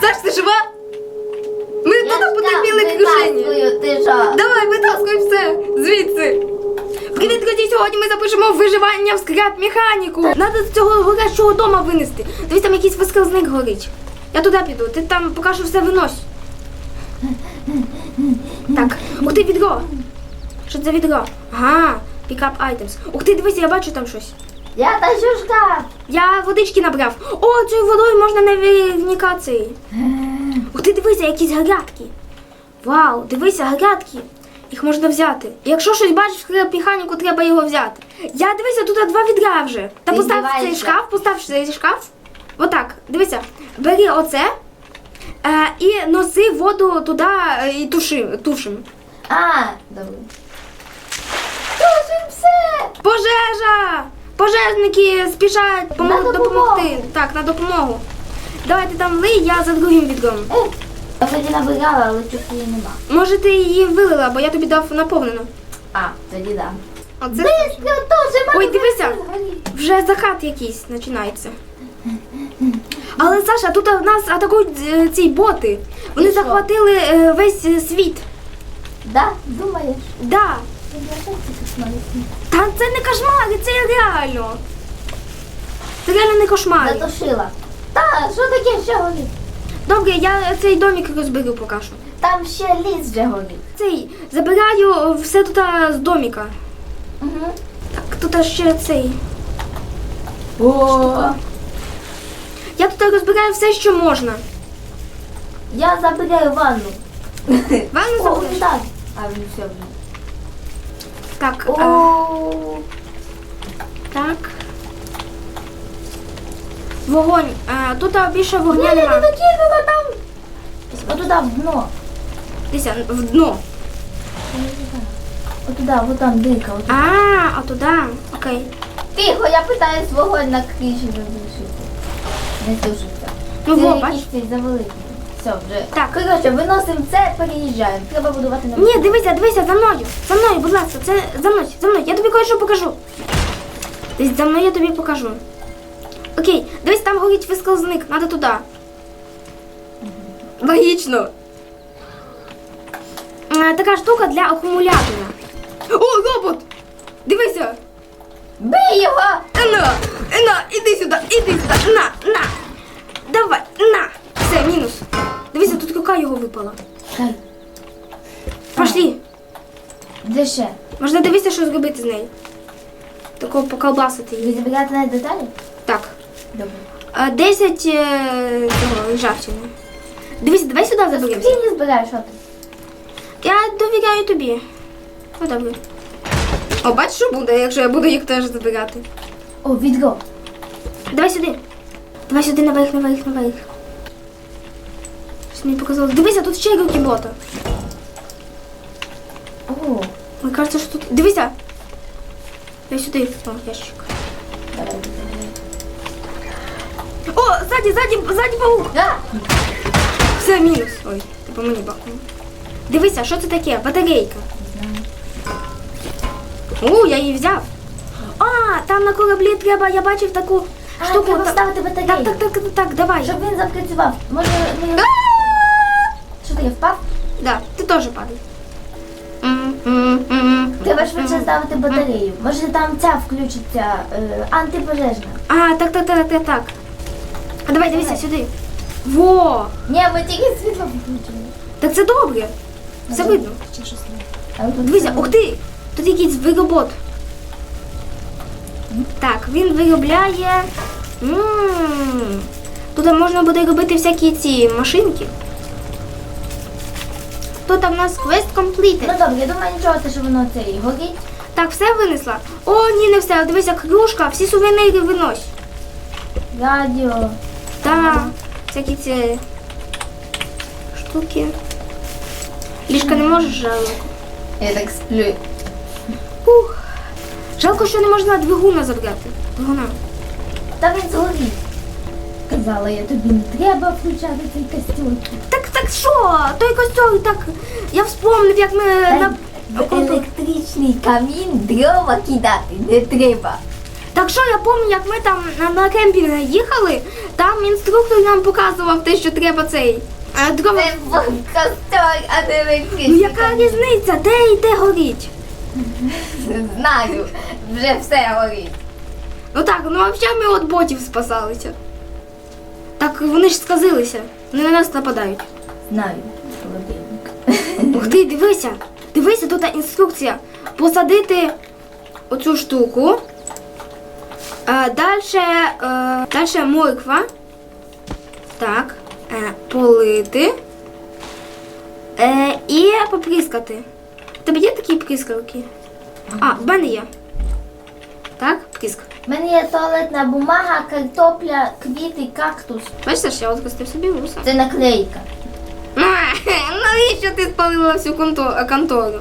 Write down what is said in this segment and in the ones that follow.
Саш, ти жива? Ми Я тут крушення. витаскую, ти що? Давай, витаскуй все звідси. Привіт, друзі! Сьогодні ми запишемо виживання в скраб механіку. Надо з цього горячого дома винести. Дивись, там якийсь вискалзник горить. Я туди піду, ти там поки що все винось. Так, ух ти, відро. Що це за відро? Ага, пікап айтемс. Ух ти, дивися, я бачу там щось. Я тащу шкаф. Я водички набрав. О, цією водою можна наверняка цей. Ух ти, дивися, якісь грядки. Вау, дивися, грядки. Їх можна взяти. Якщо щось бачиш в скрепмеханіку, треба його взяти. Я дивися, тут два відра вже. Та Ти постав цей здіваєшся? шкаф, постав цей шкаф. Отак, дивися, бери оце е, і носи воду туди е, і туши, тушим. А, добре. Тушим все. Пожежа! Пожежники спішають На допомогу. допомогти. Так, на допомогу. Давайте там лий, я за другим відром. Е, тоді набирала, але тут її нема. Може, ти її вилила, бо я тобі дав наповнену. А, тоді да. Оце тушим. Ой, дивися. вже закат якийсь починається. Але Саша, тут у нас атакують е, ці боти. Вони І захватили е, весь світ. Да, думаєш? Да. Та це не кошмари, це реально. Це реально не кошмари. Затушила. Та, що таке ще горить? Добре, я цей домик розберу поки що. Там ще ліс вже горить. Цей забираю все тут з доміка. Угу. Так, тут ще цей. О, Я тут розбираю все, що можна. я забираю ванну. Ванну О, забереш? так. А він все вже. Так, О, так. Вогонь. А, тут більше вогня я не нема. там. Отуда в дно. Дивіться, в дно. Отуда, вот там дирка. От. А, а туди. Окей. Тихо, я питаюсь вогонь на криші задушити. Не тушиться. Ну, Це во, бач. цей завеликий. Все, вже. Так. Коротше, виносимо це, переїжджаємо. Треба будувати на Ні, дивися, дивися, за мною. За мною, будь ласка, це за мною, за мною. Я тобі кое-що покажу. Дивись, за мною я тобі покажу. Окей, дивись, там горить вискалзник, треба туди. Логічно. Е, Така штука для акумулятора. О, робот! Дивися! Бий його! На, на, іди сюди, іди сюди, на, на. Давай, на. Все, мінус. Дивися, тут рука його випала. Хай. Пошли. Де ще? Можна дивитися, що зробити з нею. Такого поколбасити Ви її. забирати на деталі? Так. Добре. А, 10 е, цього ржавчини. Дивись, давай сюди заберемося. Ти не збираєш, що ти? Я довіряю тобі. О, добре. О, бачиш, що буде, якщо я буду їх теж забирати. О, відро. Давай сюди. Давай сюди наверх, наверх, наверх. Мені показалось. Дивися, тут ще руки бота. О, Мені кажеться, що тут. Дивися. Я сюди. О, ящик. давай. О, ззаді, ззаді, ззаді паук. А! Все, мінус. Ой, ти по мені бахнув. Дивися, що це таке? Батарейка. О, я її взяв. А, там на кораблі треба, я бачив таку А, штуку. треба Та- ставити батарею. Так, так, так, так, так, давай. Щоб він запрацював. Може, ми... А! Я впав? Да, ти теж падай. Треба швидше ставити батарею. Може там ця включиться, е, антипожежна. А, так, так, так, так, так. А давай, дивися сюди. Во! Ні, ми тільки світло включили. Так це добре. Все видно. Але тут Дивися, все- ух ти! Тут якийсь виробот. Так, він виробляє. М, Тут можна буде робити всякі ці машинки. Тут в нас квест Ну добре, я думаю, нічого, те, що воно це і горить. Так, все винесла. О, ні, не все. Дивися, кружка, всі сувеніри винось. Радіо. Та, всякі ці штуки. Ліжка не можеш жалко. Я так сплю. Ух. Жалко, що не можна двигуна забрати. Двигуна. Та він згорів. Казала я тобі, не треба включати цей костюм. Так, так що? Той костюм, так. Я вспомнив, як ми на. В електричний камін дрова кидати не треба. Так що я пам'ятаю, як ми там на, на кемпінг їхали, там інструктор нам показував те, що треба цей. е, дрова. Це був костер, а не викричник. Ну яка різниця? Де і де горіть? Знаю, вже все горить. Ну так, ну а взагалі ми від ботів спасалися. Так вони ж сказилися. Вони на нас нападають. Знаю, холодильник. Ух ти, дивися, дивися, тут інструкція. Посадити оцю штуку. Е, дальше, е, морква. Так. Е, полити. І попріскати. Тебе є такі прискалки? А, в мене є. Так, приск. У мене є туалетна бумага, картопля, квіти, кактус. Бачиш, я відкостив собі вуса. Це наклейка. Навіщо ти спалила всю конто- контору?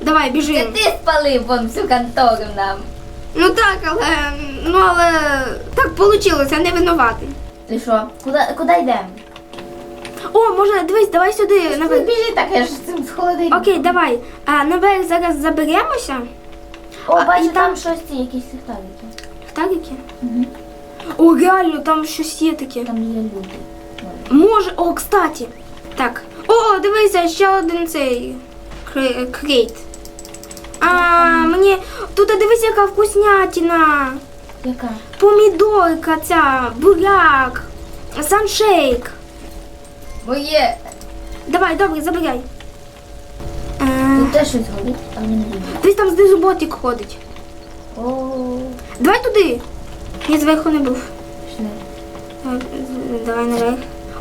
Давай, Це біжимо. ти спалив вон всю контору нам. Ну так, але ну але так вийшло, не винуватий. Ти що? Куди, куди йдемо? О, може, дивись, давай сюди Не наверх. біжи так, я ж з цим з. Окей, давай. А наверх зараз заберемося. О, А, бачу, і там, там- щось ці, якісь ліхтарики. Ліхтарики? Угу. О, реально, там щось є таке. Там є люди. Може, о, кстати. Так. О, дивися, ще один цей кре- крейт. А, мені. Тут дивися, яка вкуснятина. Яка? Помідорка ця, буряк, саншейк. Моє. Давай, добре, забирай. Теж щось горить, а мені не видно. Десь там знизу ботик ходить. О, Давай туди. Ні, зверху не був. пішли. Е, Давай наверх.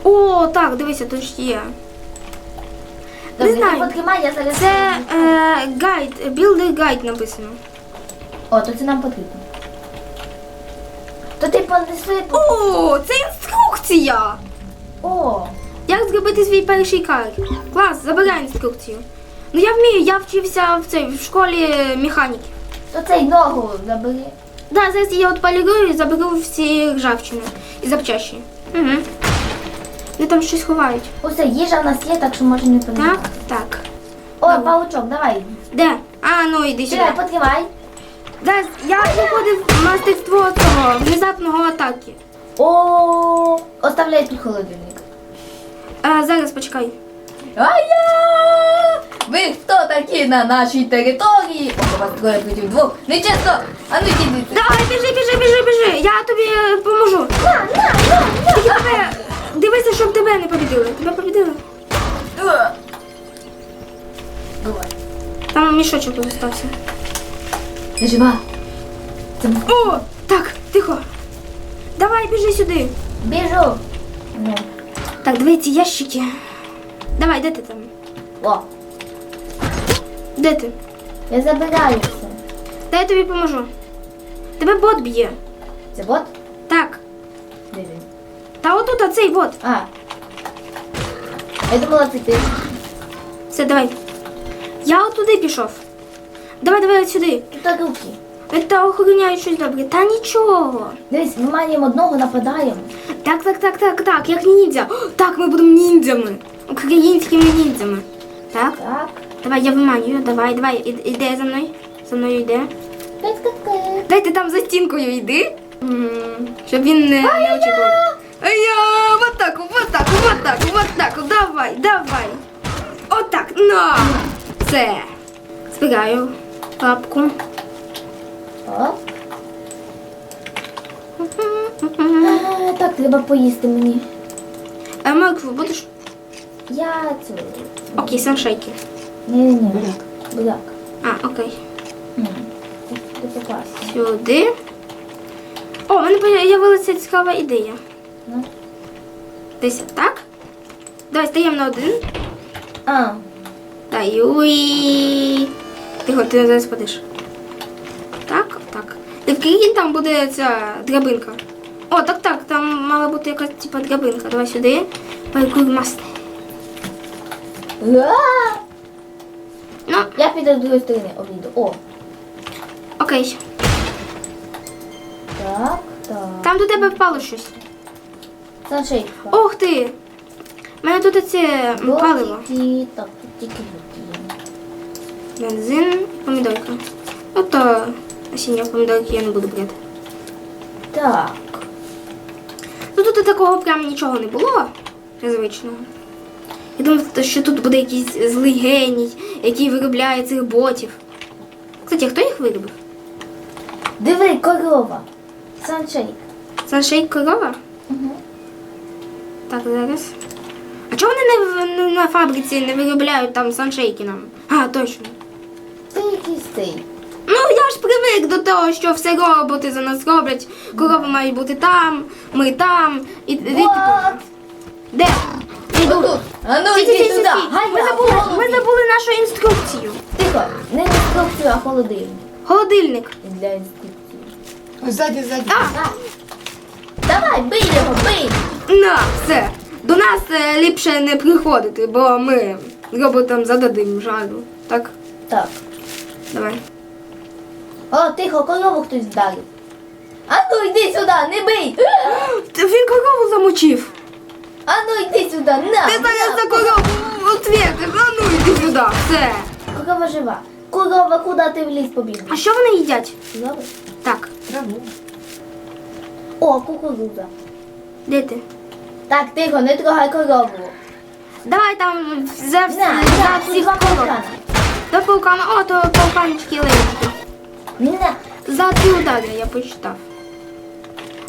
О, так, дивися, тут ж є. Добре, Не знаю. ти потримай, я зараз... Це е, гайд, білдер гайд написано. О, то це нам потрібно. То ти понеси... по- О, це інструкція! О, Як зробити свій перший кар? Клас, забирай інструкцію. Ну я вмію, я вчився в цій в школі механіки. то цей ногу забери. Да, зараз я от полірую і заберу всі ржавчини і запчасті. Угу. Вони там щось ховають. Усе, їжа в нас є, так що може не Так, понести. так. О, Добре. паучок, давай. Де? А, ну іди сюди. Чекай, потримай. Да, я проходив мастерство цього внезапного атаки. О, оставляй тут холодильник. А, зараз почекай. Ая! Ви хто такі на нашій території? О, вас троє проти двох. Нечесно! А ну йдіть. Давай, біжи, біжи, біжи, біжи. Я тобі е, поможу. На, на, на, Тільки тебе, дивися, щоб тебе не побідили. Тебе побідили. на. Давай. Там мішочок залишився. Ти жива? Це О, так, тихо. Давай, біжи сюди. біжу. Ну. Так, дивіться, ящики. Давай, де ти там? О, Де ти? я забираю все. Дай я тобі поможу. Тебе бот б'є. Це бот? Так. Де він? Та отут оцей бот. А. Я думала, це ти. Все, давай. Я отуди пішов. Давай, давай от сюди. Тут руки. Та охороняють щось добре. Та нічого. Дивись, ми маємо одного, нападаємо. Так, так, так, так, так, як ніндзя. О, Так, ми будемо ніндзями. Українськими ніндзями. Так, Так. Давай, я виманюю. Давай, давай, і- іде за мною. За мною йде. Дай ти там за стінкою йди. Щоб він не, очікував. Ай-я, вот так, вот так, вот так, вот так, давай, давай. Отак, на. Все. Збираю. Оп. А, Так, треба поїсти мені. А моркву будеш? Я цю. Окей, саншейки. Ні-ні-ні, буряк. Буряк. А, окей. М. Ти- Ти. Сюди. О, в мене з'явилася цікава ідея. Ну. Десь так. Давай стаємо на один. А, Та юй. Тихо, ти зараз падеш. Так, так. Вкинь, там буде ця драбинка. О, так, так, там мала бути якась типа драбинка. Давай сюди. Паркур мастер. Я піду з другої сторони обійду. О, окей. так, так. Там до тебе впало щось. Саншейк. Ох ти! У мене тут це паливо. Тільки, так, тільки. Бензин і помідорка. Ото насіння помідорки я не буду брати. Так. Ну тут такого прям нічого не було незвичного. Я думав, що тут буде якийсь злий геній, який виробляє цих ботів. Кстати, а хто їх виробив? Диви, корова. Саншейк. Саншейк корова? Угу. Так, зараз. А чого вони не, в- не на фабриці не виробляють там саншейки нам? А, точно. Це якийсь цей. Ну я ж привик до того, що все роботи за нас роблять. Корови мають бути там, ми там. І, і- What? де? Іду. А ну Стій, йди стій, стій, туди. Ми забули, ми холодильник. забули нашу інструкцію. Тихо, не інструкцію, а холодильник. Холодильник. Для інструкції. Ззаді, ззаді. А, На. Давай, бий його, бий. на, все. До нас е, ліпше не приходити, бо ми роботам зададим жару. Так, Так. давай. О, тихо, корову хтось вдарив. А ну йди сюди, не бий. Та Він корову замочив. А ну йди сюди, на. Ти зараз за корову ответиш, а ну йди сюди, все. Корова жива. Корова, куди ти в ліс побіг? А що вони їдять? Добре. Так, Траву. О, кукурудза. де ти? Так, тихо, не трогай корову. Давай там за, На, за на, тут всіх два паукана. До паукана, о, то пауканчики лежать. На. За ці удари я почитав.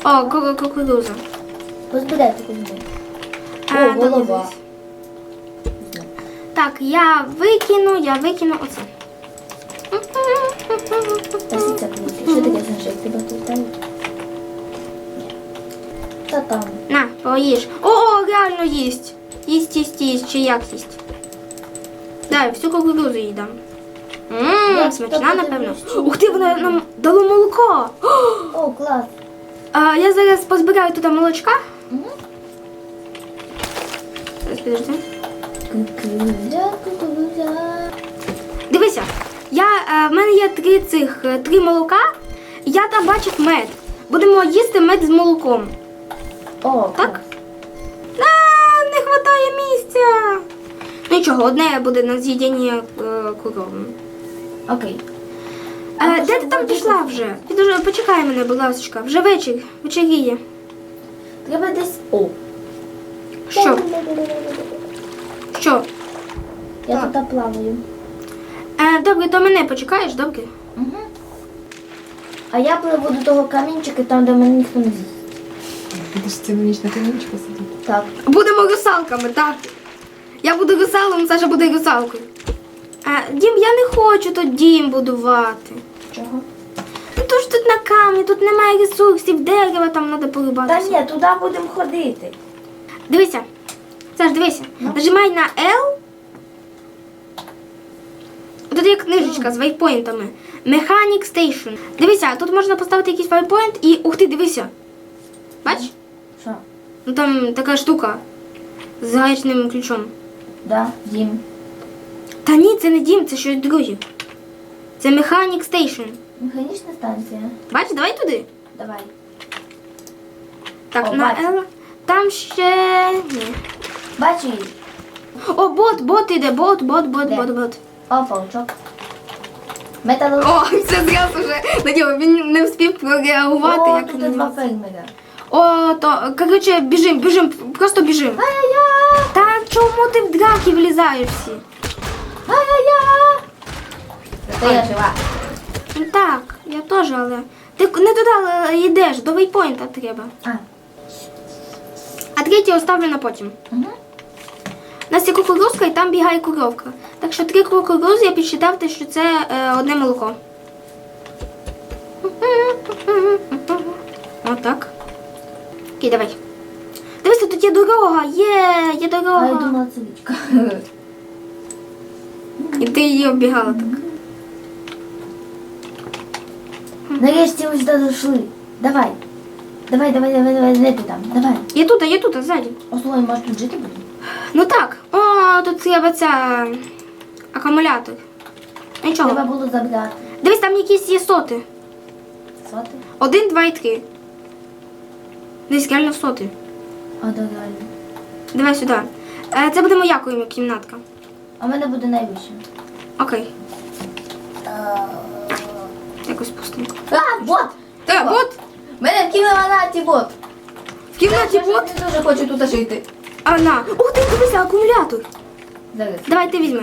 О, ку- кукуруза. Позбирай кукурудзу. О, голова. Так, я викину, я викину оце. Та це круті. Що таке саншейк? Тебе хтось вдарив? Та там. На, поїж. О, о, реально їсть. Їсть, їсть, їсть, чи як їсть. Дай, всю кукурузу їй дам. Ммм, смачна, напевно. Ух ти, вона нам дало молоко. О, клас. А, я зараз позбираю туди молочка. Угу. Підожди. Дивися, я, е, в мене є три цих е, три молока, і я там бачив мед. Будемо їсти мед з молоком. О, Так? А, не вистачає місця. Нічого, одне буде на з'їдяння е, коровам. Окей. А Е, то де що ти там пішла вже? Підожди, почекай мене, будь ласка. Вже вечір. Вечеріє. Треба десь. О. Що? Що? Я Так. тут плаваю. Е, добре, то мене почекаєш, добре? Угу. А я пливу до того камінчика, там, де мене ніхто не з'їсть. Будеш цілу ніч на камінчику сидіти. Так. Будемо русалками, так. Я буду русалом, Саша буде русалкою. Е, дім, я не хочу тут дім будувати. Чого? Ну то ж тут на камні, тут немає ресурсів, дерева там треба порубати. Та ні, туди будемо ходити. Дивися. Саш, дивися. Ну. Нажимай на L. Тут є книжечка з вайпоінтами. Mechanic Station. Дивися, тут можна поставити якийсь вайпоінт і. Ух ти, дивися. Бач? Що? Ну там така штука з гаечним ключом. Да, дім. Та ні, це не дім, це щось друге. Це Mechanic Station. Механічна станція. Бач, давай туди. Давай. Так, О, на бачу. L. Там ще. Ні. Бачу її. О, бот, бот іде, бот, бот, бот, Де? бот, бот. О, паучок. Металург. О, це зраз уже на. Він не встиг прореагувати, О, як тут на два фермера. О, то, короче, біжим, біжим, просто біжим. Ай-яй-яй! Та чому ти в драки влізаєш всі? Ай-яй-яй! Зато я жива. Ну Так, я теж, але. Ти не туди йдеш, до вейпойнта треба. А. А третій оставлю на потім. Угу. У нас є кукурузка і там бігає коровка. Так що три кукурузи я підсчитав, те, що це е, одне молоко. Отак. Окей, давай. Дивися, тут є дорога, є, є А я дорога. думала, це річка. І ти її оббігала так. Нарешті ми сюди дійшли. Давай. Давай, давай, давай, давай, де ти там? Давай. Є тут, є тут, ззаді. О, слухай, може тут жити будемо? Ну так. О, тут треба ця акумулятор. Нічого. Треба було забрати. Дивись, там якісь є соти. Соти? Один, два і три. Десь реально соти. А, да, реально. Давай сюди. Е, Це буде моя кім- кімнатка. А в мене буде найвище. Окей. Якось пустимо. А, вот! Та, от. Мене в кімнаті бот. В кімнаті бот. не дуже хочу тут жити. А на. Ух ти, дивися, акумулятор. Зараз. Давай ти візьми.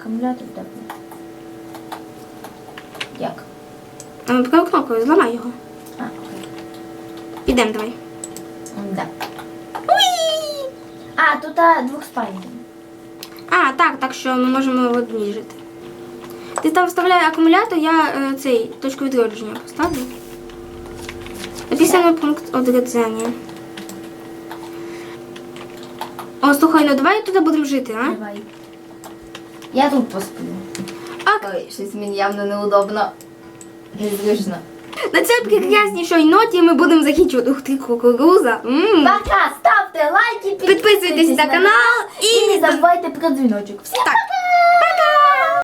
Акумулятор так. Як? А, Правою кнопкою, зламай його. А, окей. Ідемо, давай. Да. А, тут а, двохспальний. А, так, так що ми можемо в одній жити. Ти там вставляй акумулятор, я е, цей точку відродження поставлю. Написано пункт одродження. О, слухай, ну давай тут будемо жити, а? Давай. Я тут посплю. А Ой, щось мені явно неудобно. Незручно. на цій прекраснішій ноті ми будемо закінчувати. Ух ти, кукуруза. М. Пока, ставте лайки, Підписуйтесь на канал і і не забувайте про дзвіночок. Всім Так,